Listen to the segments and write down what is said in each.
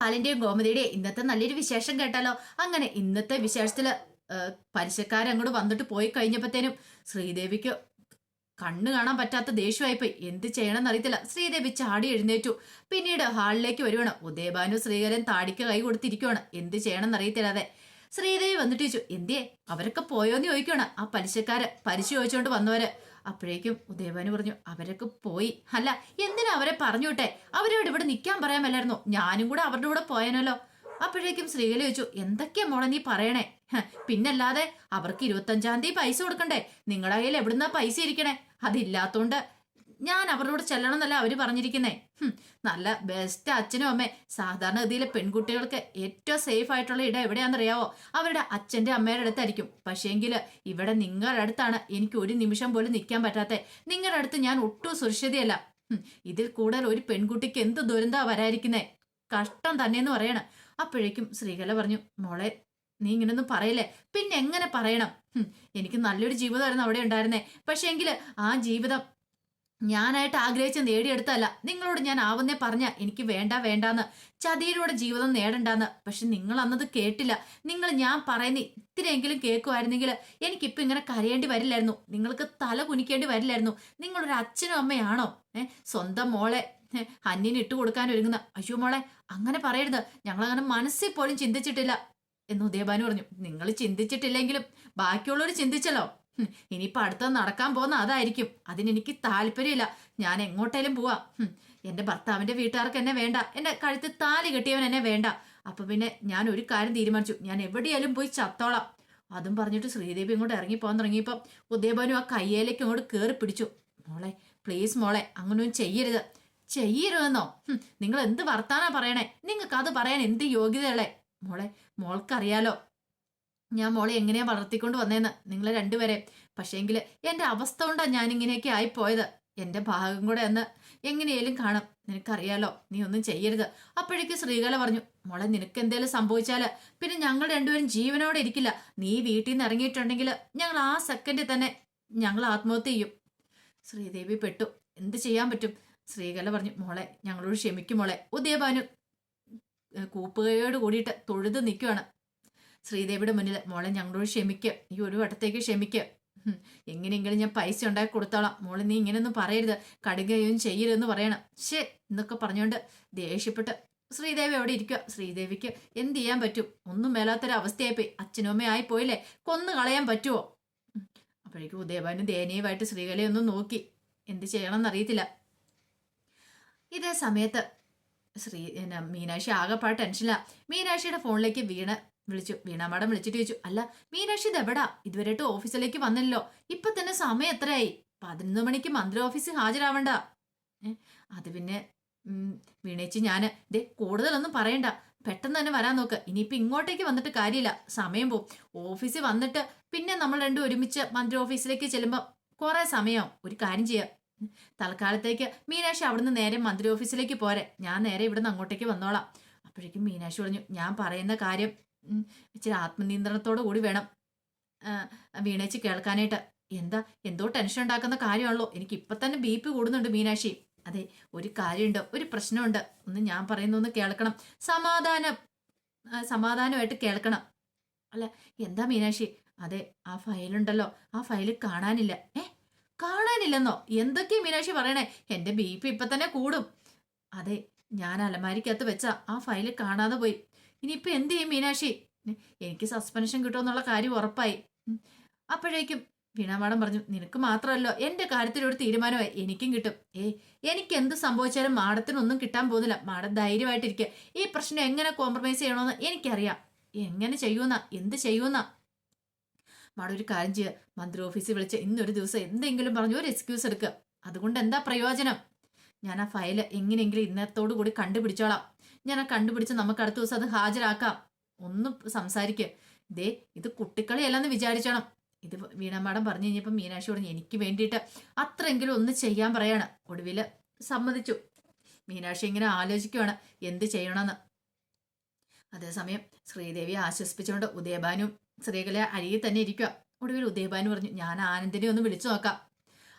പാലിന്റെയും ഗോമതിയുടെയും ഇന്നത്തെ നല്ലൊരു വിശേഷം കേട്ടാലോ? അങ്ങനെ ഇന്നത്തെ വിശേഷത്തിൽ പലിശക്കാരങ്ങോട്ട് വന്നിട്ട് പോയി കഴിഞ്ഞപ്പോഴത്തേനും ശ്രീദേവിക്ക് കണ്ണു കാണാൻ പറ്റാത്ത ദേഷ്യമായിപ്പോയി. എന്ത് ചെയ്യണമെന്ന് അറിയത്തില്ല ശ്രീദേവി ചാടി എഴുന്നേറ്റു. പിന്നീട് ഹാളിലേക്ക് വരുവാണ്. ഉദയഭാനു ശ്രീകരൻ താടിക്ക് കൈ കൊടുത്തിരിക്കുവാണ്. എന്ത് ചെയ്യണമെന്ന് അറിയത്തില്ലാതെ ശ്രീദേവി വന്നിട്ട് ചോദിച്ചു എന്തിയെ? അവരൊക്കെ പോയോന്ന് ചോദിക്കുവാണ്. ആ പലിശക്കാര് പലിശ ചോദിച്ചുകൊണ്ട് വന്നവര്. അപ്പോഴേക്കും ഉദയഭാനു പറഞ്ഞു അവരൊക്കെ പോയി. അല്ല എന്തിനാ അവരെ പറഞ്ഞു വിട്ടെ അവരോട് ഇവിടെ നിൽക്കാൻ പറയാമല്ലായിരുന്നു? ഞാനും കൂടെ അവരുടെ കൂടെ പോയാനല്ലോ. അപ്പോഴേക്കും ശ്രീകല ചോദിച്ചു എന്തൊക്കെയാ മോളെ നീ പറയണേ? പിന്നല്ലാതെ അവർക്ക് ഇരുപത്തഞ്ചാം തീയതി പൈസ കൊടുക്കണ്ടേ? നിങ്ങളുടെ കയ്യിൽ എവിടുന്നാ പൈസ ഇരിക്കണേ? അതില്ലാത്തോണ്ട് ഞാൻ അവരോട് ചെല്ലണം എന്നല്ല അവർ പറഞ്ഞിരിക്കുന്നേ. നല്ല ബെസ്റ്റ് അച്ഛനും അമ്മേ. സാധാരണ സാധാരണഗതിയിലെ പെൺകുട്ടികൾക്ക് ഏറ്റവും സേഫ് ആയിട്ടുള്ള ഇടം എവിടെയാണെന്നറിയാവോ? അവരുടെ അച്ഛന്റെ അമ്മയുടെ അടുത്തായിരിക്കും. പക്ഷേങ്കിൽ ഇവിടെ നിങ്ങളുടെ അടുത്താണ് എനിക്ക് ഒരു നിമിഷം പോലും നിൽക്കാൻ പറ്റാത്തെ നിങ്ങളുടെ അടുത്ത് ഞാൻ ഒട്ടും സുരക്ഷിതയല്ല. ഇതിൽ കൂടുതൽ ഒരു പെൺകുട്ടിക്ക് എന്ത് ദുരന്താ വരാതിരിക്കുന്നേ കഷ്ടം തന്നെയെന്ന് പറയണം. അപ്പോഴേക്കും ശ്രീകല പറഞ്ഞു മോളെ നീ ഇങ്ങനൊന്നും പറയില്ലേ? പിന്നെ എങ്ങനെ പറയണം? എനിക്ക് നല്ലൊരു ജീവിതമായിരുന്നു അവിടെ ഉണ്ടായിരുന്നേ. പക്ഷേ എങ്കിൽ ആ ജീവിതം ഞാനായിട്ട് ആഗ്രഹിച്ച് നേടിയെടുത്തല്ല നിങ്ങളോട് ഞാൻ ആവുന്നേ പറഞ്ഞ എനിക്ക് വേണ്ട വേണ്ടാന്ന്. ചതിയിലൂടെ ജീവിതം നേടണ്ടാന്ന്. പക്ഷെ നിങ്ങൾ അന്നത് കേട്ടില്ല. നിങ്ങൾ ഞാൻ പറയുന്ന ഇത്തിരിയെങ്കിലും കേൾക്കുമായിരുന്നെങ്കിൽ എനിക്കിപ്പോൾ ഇങ്ങനെ കരയേണ്ടി വരില്ലായിരുന്നു. നിങ്ങൾക്ക് തല കുനിക്കേണ്ടി വരില്ലായിരുന്നു. നിങ്ങളൊരു അച്ഛനും അമ്മയാണോ? ഏഹ് സ്വന്തം മോളെ അന്യന് ഇട്ട് കൊടുക്കാൻ ഒരുങ്ങുന്ന. അയ്യോ മോളെ അങ്ങനെ പറയരുത്. ഞങ്ങളങ്ങനെ മനസ്സിൽ പോലും ചിന്തിച്ചിട്ടില്ല. എന്ന് ഉദയഭാനു പറഞ്ഞു. നിങ്ങൾ ചിന്തിച്ചിട്ടില്ലെങ്കിലും ബാക്കിയുള്ളവർ ചിന്തിച്ചല്ലോ. ഇനിയിപ്പോ അടുത്ത നടക്കാൻ പോകുന്ന അതായിരിക്കും. അതിനെനിക്ക് താല്പര്യമില്ല. ഞാൻ എങ്ങോട്ടേലും പോവാ. എന്റെ എന്റെ ഭർത്താവിന്റെ വീട്ടുകാർക്ക് എന്നെ വേണ്ട. എന്റെ കഴുത്ത് താലി കെട്ടിയവൻ എന്നെ വേണ്ട. അപ്പൊ പിന്നെ ഞാൻ ഒരു കാര്യം തീരുമാനിച്ചു. ഞാൻ എവിടെയാലും പോയി ചത്തോളാം. അതും പറഞ്ഞിട്ട് ശ്രീദേവി ഇങ്ങോട്ട് ഇറങ്ങി പോകാൻ തുടങ്ങിയപ്പോൾ ഉദയഭാനു ആ കയ്യേലേക്ക് അങ്ങോട്ട് കയറി പിടിച്ചു. മോളെ പ്ലീസ് മോളെ അങ്ങനെയൊന്നും ചെയ്യരുത്. ചെയ്യരുതെന്നോ? നിങ്ങൾ എന്ത് വർത്താനാ പറയണേ? നിങ്ങൾക്ക് അത് പറയാൻ എന്ത് യോഗ്യതയുള്ളേ മോളെ മോൾക്കറിയാലോ? ഞാൻ മോളെ എങ്ങനെയാ വളർത്തിക്കൊണ്ട് വന്നേന്ന്? നിങ്ങളെ രണ്ടുപേരെ. പക്ഷേങ്കിൽ എന്റെ അവസ്ഥ കൊണ്ടാണ് ഞാനിങ്ങനെയൊക്കെ ആയിപ്പോയത്. എന്റെ ഭാഗം കൂടെ എന്ന് എങ്ങനെയാലും കാണും. നിനക്കറിയാലോ നീ ഒന്നും ചെയ്യരുത്. അപ്പോഴേക്ക് ശ്രീകല പറഞ്ഞു മോളെ നിനക്ക് എന്തേലും സംഭവിച്ചാൽ പിന്നെ ഞങ്ങൾ രണ്ടുപേരും ജീവനോടെ ഇരിക്കില്ല. നീ വീട്ടിൽ നിന്ന് ഇറങ്ങിയിട്ടുണ്ടെങ്കിൽ ഞങ്ങൾ ആ സെക്കൻഡിൽ തന്നെ ഞങ്ങൾ ആത്മഹത്യ ചെയ്യും. ശ്രീദേവി പെട്ടു. എന്ത് ചെയ്യാൻ പറ്റും? ശ്രീകല പറഞ്ഞു മോളെ ഞങ്ങളോട് ക്ഷമിക്കും മോളെ. ഉദയഭാനു കൂപ്പുകയോട് കൂടിയിട്ട് തൊഴുത് നിൽക്കുവാണ് ശ്രീദേവിയുടെ മുന്നിൽ മോളെ ഞങ്ങളോട് ക്ഷമിക്കുക ഈ ഒരു വട്ടത്തേക്ക് ക്ഷമിക്കുക എങ്ങനെയെങ്കിലും ഞാൻ പൈസ ഉണ്ടാക്കി കൊടുത്തോളാം. മോളെ നീ ഇങ്ങനെയൊന്നും പറയരുത്. കടുകയും ചെയ്യരുതെന്ന് പറയണം. ശേ എന്നൊക്കെ പറഞ്ഞുകൊണ്ട് ദേഷ്യപ്പെട്ട് ശ്രീദേവി അവിടെ ഇരിക്കുക ശ്രീദേവിക്ക് എന്ത് ചെയ്യാൻ പറ്റും? ഒന്നും മേലാത്തൊരവസ്ഥയായിപ്പോയി. അവസ്ഥയായിപ്പോയി അച്ഛനും അമ്മയും ആയി പോയില്ലേ കൊന്നു കളയാൻ പറ്റുമോ. അപ്പോഴേക്കും ഉദയഭാനു ദയനീയമായിട്ട് ശ്രീകലയെ ഒന്ന് നോക്കി. എന്ത് ചെയ്യണം എന്നറിയത്തില്ല ഇതേ സമയത്ത് ശ്രീ മീനാക്ഷി ആകെപ്പാട് ടെൻഷനില്ല മീനാക്ഷിയുടെ ഫോണിലേക്ക് വീണ വിളിച്ചു. വീണ മാഡം വിളിച്ചിട്ട് ചോദിച്ചു അല്ല മീനാക്ഷി ഇത് എവിടാ? ഇതുവരെയായിട്ട് ഓഫീസിലേക്ക് വന്നില്ലല്ലോ. ഇപ്പൊ തന്നെ സമയം എത്രയായി? പതിനൊന്ന് മണിക്ക് മന്ത്രി ഓഫീസിൽ ഹാജരാവണ്ട. അത് പിന്നെ വീണേച്ചി ഞാൻ ദേ കൂടുതലൊന്നും പറയണ്ട. പെട്ടെന്ന് തന്നെ വരാൻ നോക്ക്. ഇനിയിപ്പോ ഇങ്ങോട്ടേക്ക് വന്നിട്ട് കാര്യമില്ല. സമയം പോവും. ഓഫീസിൽ വന്നിട്ട് പിന്നെ നമ്മൾ രണ്ടും ഒരുമിച്ച് മന്ത്രി ഓഫീസിലേക്ക് ചെല്ലുമ്പോൾ കുറെ സമയമാവും ഒരു കാര്യം ചെയ്യാം. തൽക്കാലത്തേക്ക് മീനാക്ഷി അവിടുന്ന് നേരെ മന്ത്രി ഓഫീസിലേക്ക് പോരെ. ഞാൻ നേരെ ഇവിടുന്ന് അങ്ങോട്ടേക്ക് വന്നോളാം. അപ്പോഴേക്കും മീനാക്ഷി പറഞ്ഞു ഞാൻ പറയുന്ന കാര്യം ഇച്ചിരി ആത്മനിയന്ത്രണത്തോടു കൂടി വേണം. വീണേച്ച് കേൾക്കാനായിട്ട്. എന്താ എന്തോ ടെൻഷൻ ഉണ്ടാക്കുന്ന കാര്യമാണല്ലോ. എനിക്ക് ഇപ്പൊ തന്നെ ബി പി കൂടുന്നുണ്ട് മീനാക്ഷി. അതെ ഒരു കാര്യമുണ്ട് ഒരു പ്രശ്നമുണ്ട്. ഒന്ന് ഞാൻ പറയുന്നൊന്ന് കേൾക്കണം. സമാധാനം സമാധാനമായിട്ട് കേൾക്കണം. അല്ല എന്താ മീനാക്ഷി? അതെ ആ ഫയലുണ്ടല്ലോ. ആ ഫയൽ കാണാനില്ല. ഏ കാണാനില്ലെന്നോ? എന്തൊക്കെയാ മീനാക്ഷി പറയണേ? എന്റെ ബി പി ഇപ്പൊ തന്നെ കൂടും. അതെ ഞാൻ അലമാരിക്കകത്ത് വെച്ച ആ ഫയൽ കാണാതെ പോയി. ഇനിയിപ്പോ എന്ത് ചെയ്യും മീനാക്ഷി? എനിക്ക് സസ്പെൻഷൻ കിട്ടുമെന്നുള്ള കാര്യം ഉറപ്പായി. അപ്പോഴേക്കും വീണ മാഡം പറഞ്ഞു നിനക്ക് മാത്രമല്ലോ എന്റെ കാര്യത്തിലൊരു തീരുമാനമായി എനിക്കും കിട്ടും. ഏ എനിക്ക് എന്ത് സംഭവിച്ചാലും മാഡത്തിനൊന്നും കിട്ടാൻ പോകുന്നില്ല. മാഡം ധൈര്യമായിട്ടിരിക്കുക ഈ പ്രശ്നം എങ്ങനെ കോംപ്രമൈസ് ചെയ്യണമെന്ന് എനിക്കറിയാം. എങ്ങനെ ചെയ്യുന്ന എന്ത് ചെയ്യുന്ന മാഡം ഒരു കാര്യം ചെയ്യുക മന്ത്രി ഓഫീസിൽ വിളിച്ച് ഇന്നൊരു ദിവസം എന്തെങ്കിലും പറഞ്ഞു ഒരു എക്സ്ക്യൂസ് എടുക്കുക അതുകൊണ്ട് എന്താ പ്രയോജനം? ഞാൻ ആ ഫയൽ എങ്ങനെയെങ്കിലും ഇന്നത്തോടു കൂടി കണ്ടുപിടിച്ചോളാം. ഞാൻ ആ കണ്ടുപിടിച്ച് നമുക്ക് അടുത്ത ദിവസം അത് ഹാജരാക്കാം. ഒന്ന് സംസാരിക്കുക ദേ ഇത് കുട്ടിക്കളിയല്ലെന്ന് വിചാരിച്ചണം. ഇത് വീണ മാഡം പറഞ്ഞു കഴിഞ്ഞപ്പോൾ മീനാക്ഷി പറഞ്ഞു എനിക്ക് വേണ്ടിയിട്ട് അത്രയെങ്കിലും ഒന്ന് ചെയ്യാൻ പറയാണ്. ഒടുവിൽ സമ്മതിച്ചു. മീനാക്ഷി ഇങ്ങനെ ആലോചിക്കുവാണ് എന്ത് ചെയ്യണമെന്ന്. അതേസമയം ശ്രീദേവിയെ ആശ്വസിപ്പിച്ചുകൊണ്ട് ഉദയഭാനും ശ്രീകല അരികിൽ തന്നെ ഇരിക്കുക ഒടുവിൽ ഉദയഭാനു പറഞ്ഞു ഞാൻ ആനന്ദിനെ ഒന്ന് വിളിച്ചു നോക്കാം.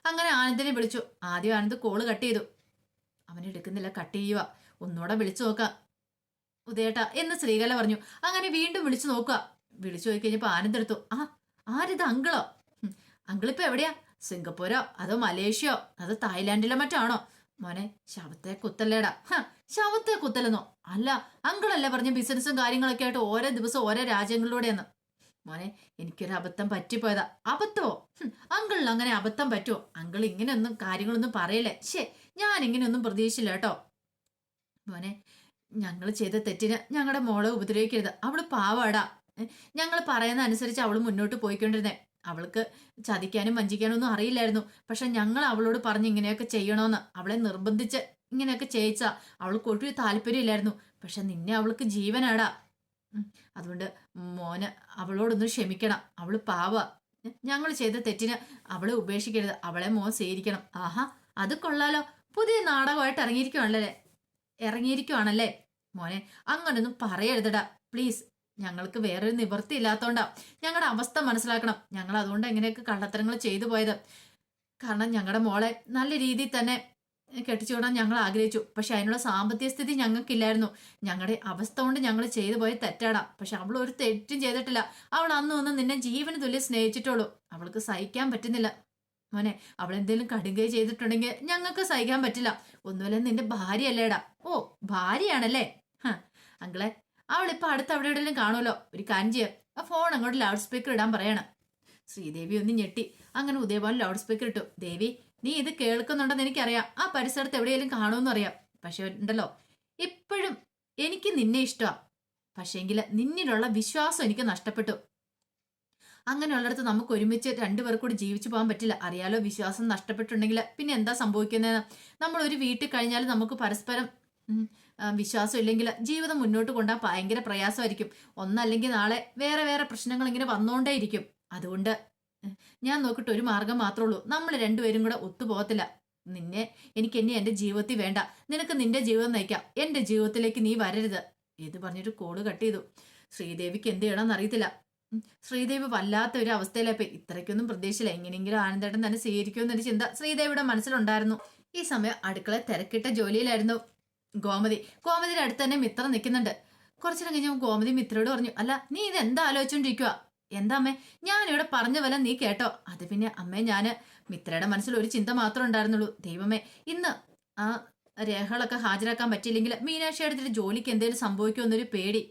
അങ്ങനെ ആനന്ദിനെ വിളിച്ചു. ആദ്യം ആനന്ദ് കോൾ കട്ട് ചെയ്തു. അവൻ എടുക്കുന്നില്ല കട്ട് ചെയ്യുക ഒന്നുകൂടെ വിളിച്ചു നോക്കാം. ഉദയേട്ടാ എന്ന് ശ്രീകല പറഞ്ഞു. അങ്ങനെ വീണ്ടും വിളിച്ചു നോക്കുക. വിളിച്ചു നോക്കി കഴിഞ്ഞപ്പോ ആനന്ദെടുത്തു. ആ ആരിത് അങ്കിളോ? ഹും, അങ്കിളിപ്പോ എവിടെയാ? സിംഗപ്പൂരോ? അതോ മലേഷ്യയോ അതോ തായ്ലാന്റിലോ മറ്റാണോ? മോനെ ശവത്തെ കുത്തല്ലേടാ. ശവത്തെ കുത്തലെന്നോ? അല്ല അങ്കിളല്ലേ പറഞ്ഞ ബിസിനസ്സും കാര്യങ്ങളൊക്കെ ആയിട്ട് ഓരോ ദിവസം ഓരോ രാജ്യങ്ങളിലൂടെയെന്ന്. മോനെ എനിക്കൊരു അബദ്ധം പറ്റിപ്പോയതാ. അബദ്ധമോ? അങ്കിളിന് അങ്ങനെ അബദ്ധം പറ്റുമോ അങ്കിൾ ഇങ്ങനെയൊന്നും കാര്യങ്ങളൊന്നും പറയില്ലേ? ശേ ഞാൻ ഇങ്ങനെയൊന്നും പ്രതീക്ഷിച്ചില്ല കേട്ടോ. മോനെ ഞങ്ങൾ ചെയ്ത തെറ്റിന് ഞങ്ങളുടെ മോളെ ഉപദ്രവിക്കരുത്. അവൾ പാവാടാ. ഞങ്ങൾ പറയുന്ന അനുസരിച്ച് അവൾ മുന്നോട്ട് പോയിക്കൊണ്ടിരുന്നേ. അവൾക്ക് ചതിക്കാനും വഞ്ചിക്കാനും ഒന്നും അറിയില്ലായിരുന്നു. പക്ഷെ ഞങ്ങൾ അവളോട് പറഞ്ഞ് ഇങ്ങനെയൊക്കെ ചെയ്യണമെന്ന് അവളെ നിർബന്ധിച്ച് ഇങ്ങനെയൊക്കെ ചെയ്യിച്ച അവൾക്ക് ഒട്ടും താല്പര്യമില്ലായിരുന്നു പക്ഷെ നിന്നെ അവൾക്ക് ജീവനാടാ. അതുകൊണ്ട് മോന് അവളോടൊന്ന് ക്ഷമിക്കണം. അവൾ പാവ. ഞങ്ങൾ ചെയ്ത തെറ്റിന് അവളെ ഉപേക്ഷിക്കരുത്. അവളെ മോൻ സ്വീകരിക്കണം. ആഹാ അത് കൊള്ളാലോ. പുതിയ നാടകമായിട്ട് ഇറങ്ങിയിരിക്കുവാണല്ലേ? ഇറങ്ങിയിരിക്കുവാണല്ലേ? മോനെ അങ്ങനൊന്നും പറയരുതടാ. പ്ലീസ് ഞങ്ങൾക്ക് വേറൊരു നിവൃത്തി ഇല്ലാത്തോണ്ടാ. ഞങ്ങളുടെ അവസ്ഥ മനസ്സിലാക്കണം. ഞങ്ങൾ അതുകൊണ്ട് എങ്ങനെയൊക്കെ കള്ളത്തരങ്ങൾ ചെയ്തു പോയത്. കാരണം ഞങ്ങളുടെ മോളെ നല്ല രീതിയിൽ തന്നെ കെട്ടിച്ചു ഞങ്ങൾ ആഗ്രഹിച്ചു. പക്ഷെ അതിനുള്ള സാമ്പത്തിക സ്ഥിതി ഞങ്ങൾക്കില്ലായിരുന്നു. ഞങ്ങളുടെ അവസ്ഥ കൊണ്ട് ഞങ്ങൾ ചെയ്തു പോയ തെറ്റാടാ. പക്ഷെ അവൾ ഒരു തെറ്റും ചെയ്തിട്ടില്ല. അവൾ അന്ന് നിന്നെ ജീവന് തുല്യം സ്നേഹിച്ചിട്ടുള്ളൂ അവൾക്ക് സഹിക്കാൻ പറ്റുന്നില്ല. മോനെ അവൾ എന്തെങ്കിലും കടുകൈ ചെയ്തിട്ടുണ്ടെങ്കിൽ ഞങ്ങൾക്ക് സഹിക്കാൻ പറ്റില്ല. ഒന്നുമില്ല നിന്റെ ഭാര്യയല്ലേടാ. ഓ ഭാര്യയാണല്ലേ? ഹ അങ്കിളെ അവളിപ്പോ അടുത്ത് അവിടെ എവിടെയെങ്കിലും കാണുമല്ലോ? ഒരു കാര്യം ചെയ്യാം. ആ ഫോൺ അങ്ങോട്ട് ലൗഡ് സ്പീക്കർ ഇടാൻ പറയണം. ശ്രീദേവി ഒന്ന് ഞെട്ടി. അങ്ങനെ ഉദയഭാൻ ലൗഡ് സ്പീക്കർ ഇട്ടു. ദേവി നീ ഇത് കേൾക്കുന്നുണ്ടെന്ന് എനിക്കറിയാം. ആ പരിസരത്ത് എവിടെയെങ്കിലും കാണുമെന്ന് അറിയാം. പക്ഷെ ഉണ്ടല്ലോ. ഇപ്പോഴും എനിക്ക് നിന്നെ ഇഷ്ടമാ പക്ഷേങ്കിൽ നിന്നിലുള്ള വിശ്വാസം എനിക്ക് നഷ്ടപ്പെട്ടു. അങ്ങനെയുള്ളിടത്ത് നമുക്ക് ഒരുമിച്ച് രണ്ടുപേർ കൂടി ജീവിച്ചു പോകാൻ പറ്റില്ല. അറിയാലോ വിശ്വാസം നഷ്ടപ്പെട്ടുണ്ടെങ്കിൽ പിന്നെ എന്താ സംഭവിക്കുന്നതെന്ന്. നമ്മൾ ഒരു വീട്ടിൽ കഴിഞ്ഞാൽ നമുക്ക് പരസ്പരം വിശ്വാസം ഇല്ലെങ്കിൽ ജീവിതം മുന്നോട്ട് കൊണ്ടുപോകാൻ ഭയങ്കര പ്രയാസമായിരിക്കും. ഒന്നല്ലെങ്കിൽ നാളെ വേറെ വേറെ പ്രശ്നങ്ങൾ ഇങ്ങനെ വന്നുകൊണ്ടേയിരിക്കും അതുകൊണ്ട് ഞാൻ നോക്കിയിട്ട് ഒരു മാർഗം മാത്രമേ ഉള്ളൂ. നമ്മൾ രണ്ടുപേരും കൂടെ ഒത്തുപോകത്തില്ല. നിന്നെ എനിക്ക് എന്നെ എന്റെ ജീവിതത്തിൽ വേണ്ട. നിനക്ക് നിന്റെ ജീവിതം നയിക്കാം. എന്റെ ജീവിതത്തിലേക്ക് നീ വരരുത്. ഇത് പറഞ്ഞിട്ട് കോൾ കട്ട് ചെയ്തു. ശ്രീദേവിക്ക് എന്ത് ചെയ്യണമെന്ന് അറിയത്തില്ല. ശ്രീദേവി വല്ലാത്ത ഒരു അവസ്ഥയിലായി ഇത്രയ്ക്കൊന്നും പ്രതീക്ഷയില്ല. എങ്ങനെയെങ്കിലും ആനന്ദേട്ടൻ തന്നെ സ്വീകരിക്കുമെന്നൊരു ചിന്ത ശ്രീദേവിയുടെ മനസ്സിലുണ്ടായിരുന്നു. ഈ സമയം അടുക്കള തിരക്കിട്ട ജോലിയിലായിരുന്നു ഗോമതി. ഗോമതിയുടെ അടുത്ത് തന്നെ മിത്ര നിൽക്കുന്നുണ്ട്. കുറച്ചു നേരം കഴിഞ്ഞപ്പോൾ ഗോമതി മിത്രയോട് പറഞ്ഞു അല്ല നീ ഇത് എന്താ ആലോചിച്ചോണ്ടിരിക്കുക എന്താ അമ്മേ? ഞാനിവിടെ പറഞ്ഞ വല്ല നീ കേട്ടോ. അത് പിന്നെ അമ്മേ ഞാൻ മിത്രയുടെ മനസ്സിൽ ഒരു ചിന്ത മാത്രമേ ഉണ്ടായിരുന്നുള്ളൂ. ദൈവമേ ഇന്ന് ആ രേഖകളൊക്കെ ഹാജരാക്കാൻ പറ്റിയില്ലെങ്കിൽ മീനാക്ഷി എടുത്തിട്ട് ജോലിക്ക് എന്തെങ്കിലും സംഭവിക്കുമെന്നൊരു പേടി.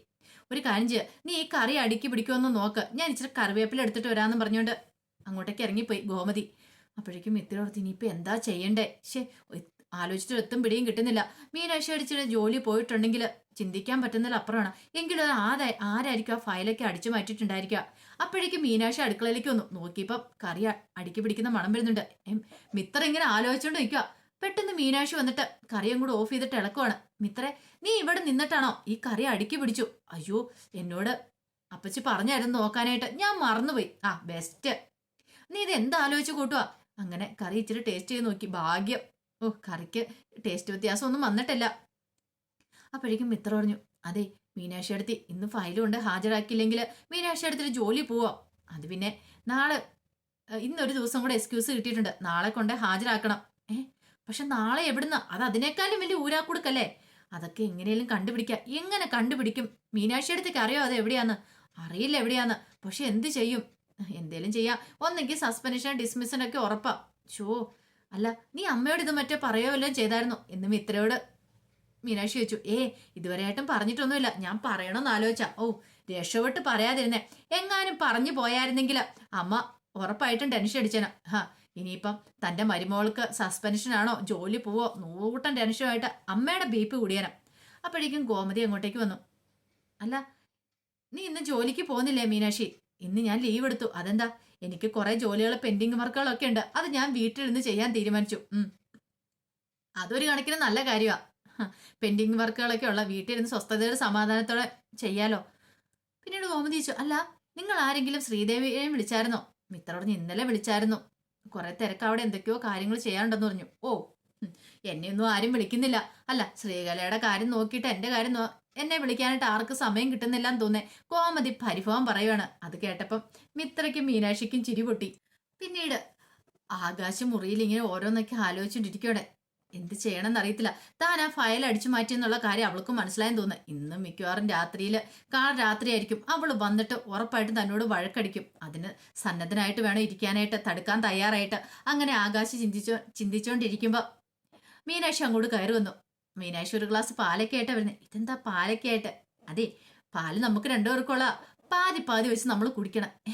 ഒരു കാര്യം ചെയ്യുക നീ ഈ കറി അടുക്കി പിടിക്കുമെന്ന് നോക്ക്. ഞാൻ ഇച്ചിരി കറിവേപ്പില എടുത്തിട്ട് വരാമെന്ന് പറഞ്ഞുകൊണ്ട് അങ്ങോട്ടേക്ക് ഇറങ്ങിപ്പോയി ഗോമതി. അപ്പോഴേക്കും മിത്ര ഓർത്ത് ഇനിയിപ്പോൾ എന്താ ചെയ്യണ്ടേ? ശേ ആലോചിച്ചിട്ട് എത്തും പിടിയും കിട്ടുന്നില്ല. മീനാക്ഷി അടിച്ചിട്ട് ജോലി പോയിട്ടുണ്ടെങ്കിൽ ചിന്തിക്കാൻ പറ്റുന്നതിൽ അപ്പുറമാണ്. എങ്കിലും അത് ആരാ ആരായിരിക്കും ആ ഫയലൊക്കെ അടിച്ചു മാറ്റിയിട്ടുണ്ടായിരിക്കുക? അപ്പോഴേക്കും മീനാക്ഷി അടുക്കളയിലേക്ക് വന്നു. നോക്കിയപ്പോൾ കറി അടുക്കി പിടിക്കുന്ന മണം വരുന്നുണ്ട്. മിത്ര ഇങ്ങനെ ആലോചിച്ചുകൊണ്ട് നിൽക്കുക പെട്ടെന്ന് മീനാക്ഷി വന്നിട്ട് കറിയും കൂടെ ഓഫ് ചെയ്തിട്ട് ഇളക്കുവാണ്. മിത്രേ നീ ഇവിടെ നിന്നിട്ടാണോ? ഈ കറി അടുക്കി പിടിച്ചു. അയ്യോ എന്നോട് അപ്പച്ചി പറഞ്ഞായിരുന്നു നോക്കാനായിട്ട്. ഞാൻ മറന്നുപോയി. ആ ബെസ്റ്റ് നീ ഇത് എന്താ ആലോചിച്ച് കൂട്ടുക അങ്ങനെ കറി ഇച്ചിരി ടേസ്റ്റ് ചെയ്ത് നോക്കി. ഭാഗ്യം. ഓ കറിക്ക് ടേസ്റ്റ് വ്യത്യാസം ഒന്നും വന്നിട്ടില്ല. അപ്പോഴേക്കും മിത്ര പറഞ്ഞു അതെ മീനാക്ഷി അടുത്ത് ഇന്ന് ഫയലും ഉണ്ട് ഹാജരാക്കിയില്ലെങ്കിൽ മീനാക്ഷി അടുത്തൊരു ജോലി പോവാം. അത് പിന്നെ നാളെ ഇന്നൊരു ദിവസം കൂടെ എക്സ്ക്യൂസ് കിട്ടിയിട്ടുണ്ട്. നാളെ കൊണ്ട് ഹാജരാക്കണം. ഏ പക്ഷെ നാളെ എവിടുന്ന? അത് അതിനേക്കാളും വലിയ ഊരാക്കുടുക്കല്ലേ? അതൊക്കെ എങ്ങനെയും കണ്ടുപിടിക്കാം. എങ്ങനെ കണ്ടുപിടിക്കും? മീനാക്ഷി അടുത്തേക്ക് അറിയോ അത് എവിടെയാന്ന്? അറിയില്ല എവിടെയാന്ന്. പക്ഷെ എന്ത് ചെയ്യും? എന്തേലും ചെയ്യാം. ഒന്നെങ്കിൽ സസ്പെൻഷൻ ഡിസ്മിസ്സനൊക്കെ ഉറപ്പാ. ഷോ അല്ല നീ അമ്മയോട് ഇത് മറ്റേ പറയോ വല്ലതും ചെയ്തായിരുന്നു? എന്നും മിത്രയോട് മീനാക്ഷി ചോദിച്ചു. ഏ ഇതുവരെയായിട്ടും പറഞ്ഞിട്ടൊന്നുമില്ല. ഞാൻ പറയണമെന്ന് ആലോചിച്ചാ. ഓ രക്ഷപ്പെട്ട് പറയാതിരുന്നേ. എങ്ങാനും പറഞ്ഞു പോയായിരുന്നെങ്കിൽ അമ്മ ഉറപ്പായിട്ടും ടെൻഷൻ അടിച്ചേനാ. ഹാ ഇനിയിപ്പം തന്റെ മരുമോൾക്ക് സസ്പെൻഷനാണോ ജോലി പോവോ നൂട്ടം ടെൻഷനുമായിട്ട് അമ്മയുടെ ബി പി കൂടിയനം. അപ്പോഴേക്കും ഗോമതി അങ്ങോട്ടേക്ക് വന്നു. അല്ല നീ ഇന്ന് ജോലിക്ക് പോകുന്നില്ലേ മീനാക്ഷി? ഇന്ന് ഞാൻ ലീവ് എടുത്തു. അതെന്താ? എനിക്ക് കുറെ ജോലികൾ പെൻഡിങ് വർക്കുകളൊക്കെ ഉണ്ട്. അത് ഞാൻ വീട്ടിലിരുന്ന് ചെയ്യാൻ തീരുമാനിച്ചു. അതൊരു കണക്കിന് നല്ല കാര്യമാ പെൻഡിങ് വർക്കുകളൊക്കെ ഉള്ള വീട്ടിലിരുന്ന് സ്വസ്ഥതയുടെ സമാധാനത്തോടെ ചെയ്യാലോ. പിന്നീട് ഗോമതി ചോദിച്ചു അല്ല നിങ്ങൾ ആരെങ്കിലും ശ്രീദേവിയെയും വിളിച്ചായിരുന്നോ? മിത്രോട് ഇന്നലെ വിളിച്ചായിരുന്നു. കുറെ തിരക്ക് അവിടെ എന്തൊക്കെയോ കാര്യങ്ങൾ ചെയ്യാനുണ്ടെന്ന് പറഞ്ഞു. ഓ എന്നെ എന്നെയൊന്നും ആരും വിളിക്കുന്നില്ല. അല്ല ശ്രീകലയുടെ കാര്യം നോക്കിയിട്ട് എന്റെ കാര്യം എന്നെ വിളിക്കാനായിട്ട് ആർക്ക് സമയം കിട്ടുന്നില്ല എന്ന് തോന്നേ കോമതി പരിഭവം പറയുവാണ്. അത് കേട്ടപ്പം മിത്രയ്ക്കും മീനാക്ഷിക്കും ചിരി പൊട്ടി. പിന്നീട് ആകാശ മുറിയിൽ ഇങ്ങനെ ഓരോന്നൊക്കെ ആലോചിച്ചുകൊണ്ടിരിക്കുകയാണ് എന്ത് ചെയ്യണമെന്ന് അറിയത്തില്ല. താൻ ആ ഫയൽ അടിച്ചു മാറ്റിയെന്നുള്ള കാര്യം അവൾക്ക് മനസ്സിലായെന്ന് തോന്നുന്നു. ഇന്ന് മിക്കവാറും രാത്രിയിൽ കാർ രാത്രിയായിരിക്കും. അവൾ വന്നിട്ട് ഉറപ്പായിട്ട് തന്നോട് വഴക്കടിക്കും. അതിന് സന്നദ്ധനായിട്ട് വേണം ഇരിക്കാനായിട്ട് തടുക്കാൻ തയ്യാറായിട്ട്. അങ്ങനെ ആകാശ് ചിന്തിച്ചോ ചിന്തിച്ചുകൊണ്ടിരിക്കുമ്പോൾ മീനാക്ഷി അങ്ങോട്ട് കയറി വന്നു. മീനാക്ഷി ഒരു ഗ്ലാസ് പാലൊക്കെ വരുന്നത് ഇതെന്താ പാലൊക്കെ ആയിട്ട്? അതെ പാൽ നമുക്ക് രണ്ടുപേർക്കുള്ള പാതി പാതി വെച്ച് നമ്മൾ കുടിക്കണം. ഏ?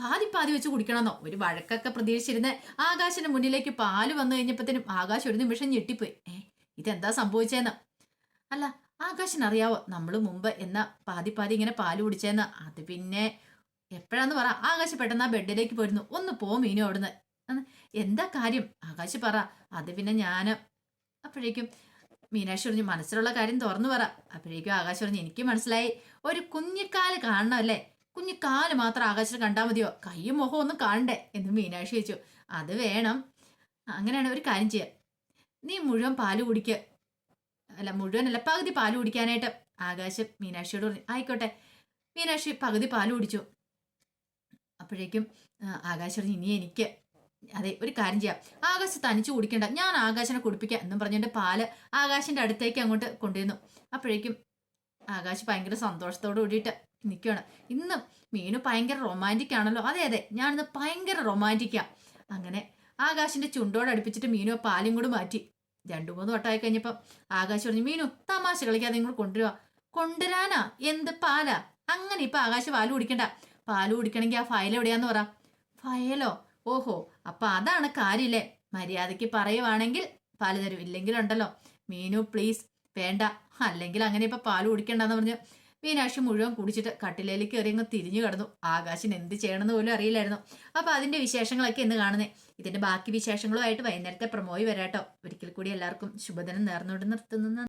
പാതി പാതി വെച്ച് കുടിക്കണമെന്നോ? ഒരു വഴക്കൊക്കെ പ്രതീക്ഷിച്ചിരുന്ന് ആകാശിന്റെ മുന്നിലേക്ക് പാൽ വന്നു കഴിഞ്ഞപ്പോഴത്തേനും ആകാശ് ഒരു നിമിഷം ഞെട്ടിപ്പോയി. ഏ ഇതെന്താ സംഭവിച്ചേന്ന്? അല്ല ആകാശിന് അറിയാവോ നമ്മൾ മുമ്പ് എന്നാ പാതി പാതി ഇങ്ങനെ പാൽ കുടിച്ചേന്ന്? അത് പിന്നെ എപ്പോഴാന്ന് പറ. ആകാശ് പെട്ടെന്ന് ആ ബെഡിലേക്ക് പോയിരുന്നു. ഒന്ന് പോ മീനു അവിടുന്ന്. എന്താ കാര്യം? ആകാശ് പറ. അത് പിന്നെ ഞാൻ അപ്പോഴേക്കും മീനാക്ഷി പറഞ്ഞു മനസ്സിലുള്ള കാര്യം തുറന്നു പറ. അപ്പോഴേക്കും ആകാശ് പറഞ്ഞു എനിക്ക് മനസ്സിലായി. ഒരു കുഞ്ഞിക്കാൽ കാണണം അല്ലേ കാൽ മാത്രം ആകാശത്തിന് കണ്ടാൽ മതിയോ? കയ്യും മുഖം ഒന്നും കാണണ്ടേ? എന്ന് മീനാക്ഷി ചോദിച്ചു. അത് വേണം. അങ്ങനെയാണ് ഒരു കാര്യം ചെയ്യാം. നീ മുഴുവൻ പാൽ കുടിക്കുക അല്ല മുഴുവനല്ല പകുതി പാൽ കുടിക്കാനായിട്ട്. ആകാശം മീനാക്ഷിയോട് പറഞ്ഞു ആയിക്കോട്ടെ. മീനാക്ഷി പകുതി പാൽ കുടിച്ചു. അപ്പോഴേക്കും ആകാശം പറഞ്ഞു ഇനി എനിക്ക് അതെ ഒരു കാര്യം ചെയ്യാം. ആകാശ് തനിച്ച് കുടിക്കണ്ട. ഞാൻ ആകാശനെ കുടിപ്പിക്കാം എന്നും പറഞ്ഞിട്ട് പാൽ ആകാശിന്റെ അടുത്തേക്ക് അങ്ങോട്ട് കൊണ്ടുവന്നു. അപ്പോഴേക്കും ആകാശ് ഭയങ്കര സന്തോഷത്തോട് കൂടിയിട്ട് നിൽക്കുകയാണ് ഇന്ന് മീനു ഭയങ്കര റൊമാന്റിക് ആണല്ലോ. അതെ അതെ ഞാനിന്ന് ഭയങ്കര റൊമാന്റിക്കാ അങ്ങനെ ആകാശിന്റെ ചുണ്ടോട് അടുപ്പിച്ചിട്ട് മീനു പാലും കൂടി മാറ്റി. രണ്ടു മൂന്ന് വട്ടമായി കഴിഞ്ഞപ്പോൾ ആകാശ് പറഞ്ഞു മീനു തമാശ കളിക്കാതെ നിങ്ങൾ കൊണ്ടുവരുക കൊണ്ടുവരാനാ? എന്ത് പാലാ? അങ്ങനെ ഇപ്പൊ ആകാശ് പാൽ കുടിക്കണ്ട. പാൽ കുടിക്കണമെങ്കിൽ ആ ഫയൽ എവിടെയാന്ന് പറ. ഫയലോ? ഓഹോ അപ്പൊ അതാണ് കാര്യമില്ലേ മര്യാദയ്ക്ക് പറയുവാണെങ്കിൽ പാൽ തരും. ഇല്ലെങ്കിലുണ്ടല്ലോ. മീനു പ്ലീസ് വേണ്ട. അല്ലെങ്കിൽ അങ്ങനെ ഇപ്പൊ പാൽ കുടിക്കണ്ടെന്ന് പറഞ്ഞ് മീനാക്ഷി മുഴുവൻ കുടിച്ചിട്ട് കട്ടിലേക്ക് കയറി അങ്ങ് തിരിഞ്ഞു കിടന്നു. ആകാശിന് എന്ത് ചെയ്യണമെന്ന് പോലും അറിയില്ലായിരുന്നു. അപ്പൊ അതിന്റെ വിശേഷങ്ങളൊക്കെ എന്ന് കാണുന്നേ. ഇതിന്റെ ബാക്കി വിശേഷങ്ങളുമായിട്ട് വൈകുന്നേരത്തെ പ്രമോയി വരാട്ടോ. ഒരിക്കൽ കൂടി എല്ലാവർക്കും ശുഭദിനം നേർന്നുകൊണ്ട് നിർത്തുന്നു.